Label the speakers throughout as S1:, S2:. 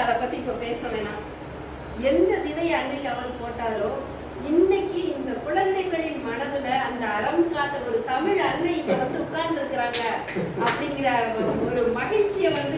S1: அதை பத்தி இப்ப பேச வேணாம் எந்த விதை அன்னைக்கு அவர் போட்டாரோ இன்னைக்கு இந்த குழந்தைகளின் மனதுல அந்த அறம் காத்த ஒரு தமிழ் அன்னை இப்ப வந்து உட்கார்ந்து இருக்கிறாங்க அப்படிங்கிற ஒரு மகிழ்ச்சியை வந்து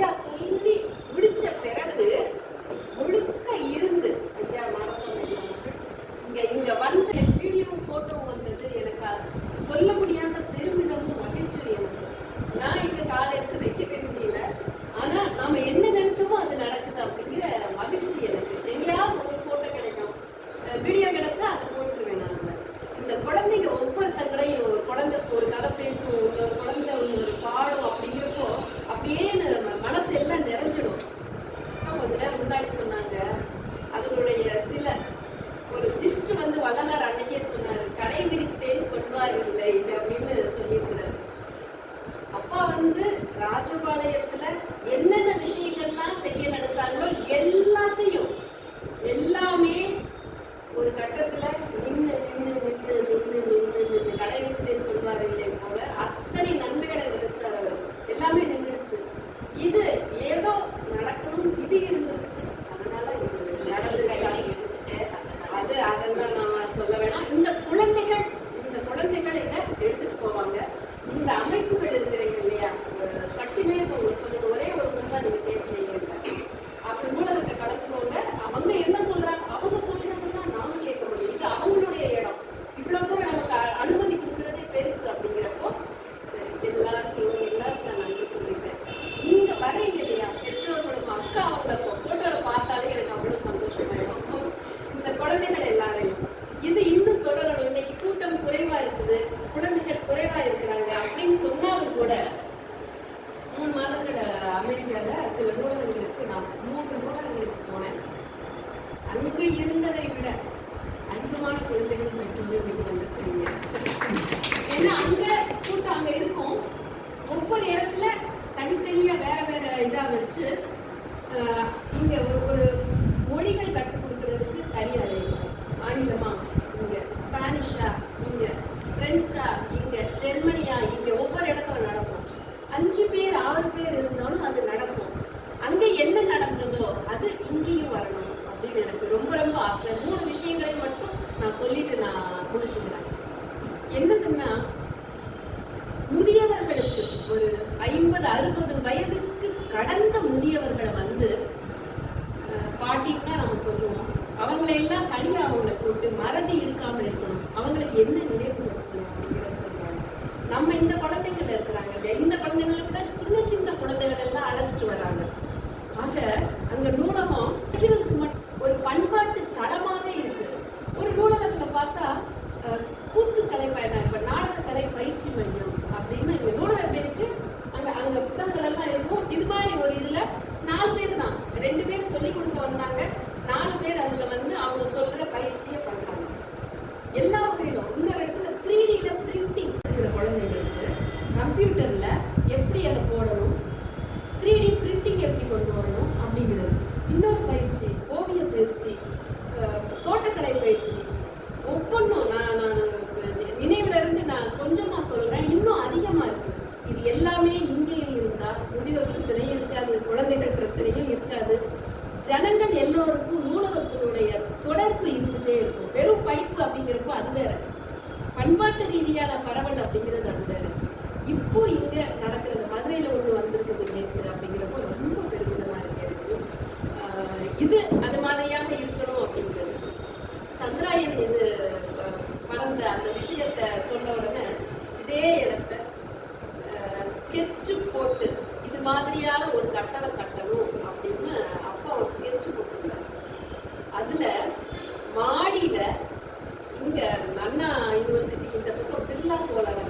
S1: Ya, 立 இல்லை அப்படின்னு சொல்லியிருக்கிறார் அப்பா வந்து ராஜபாளைய நூலகங்களில் சில நூலகங்களுக்கு நான் மூன்று நூலகங்களுக்கு போனேன். அங்கு இருந்ததை விட அதிகமான குழந்தைகள் மற்றும் இன்னைக்கு வந்திருக்கிறீங்க. ஏன்னா அங்க கூட்டம் அங்கே இருக்கும். ஒவ்வொரு இடத்துல தனித்தனியா வேற வேற இதா வச்சு இங்க ஒரு மொழிகள் கற்று ஐம்பது அறுபது வயதுக்கு கடந்த முதியவர்களை வந்து பாட்டின்னு தான் நம்ம சொல்லுவோம். அவங்களை எல்லாம் தனியாக அவங்களை கூட்டு மறதி இருக்காமல் இருக்கணும். அவங்களுக்கு என்ன நினைவுபடுத்தணும் அப்படிங்கிறத சொல்றாங்க நம்ம இந்த குழந்தைகள் இருக்கிறாங்க இல்லையா? இந்த குழந்தைங்களை விட சின்ன சின்ன குழந்தைகள் எல்லாம் அழைச்சிட்டு வராங்க. ஆக அங்க நூலகம் தொடர்பு இருந்துட்டே இருக்கும். வெறும் படிப்பு அப்படிங்கிறப்போ அது வேற. பண்பாட்டு ரீதியான பரவல் அப்படிங்கிறது அது வேற. இப்போ இங்க நடக்கிறது மதுரையில ஒண்ணு வந்திருக்குது நேற்று அப்படிங்கிறப்போ ரொம்ப பெருமிதமா இருக்கு எனக்கு. இது அது மாதிரியாக இருக்கணும் அப்படிங்கிறது. சந்திராயன் இது பறந்த அந்த விஷயத்த சொன்ன உடனே இதே இடத்த ஸ்கெட்சு போட்டு இது மாதிரியான ஒரு கட்டளை கட்டணும் அப்படின்னு அப்பா ஒரு ஸ்கெட்ச் போட்டிருந்தார். அதுல மாடியில் இங்கே அண்ணா யூனிவர்சிட்டிக்கு இந்த பக்கம் பிர்லா கோலம்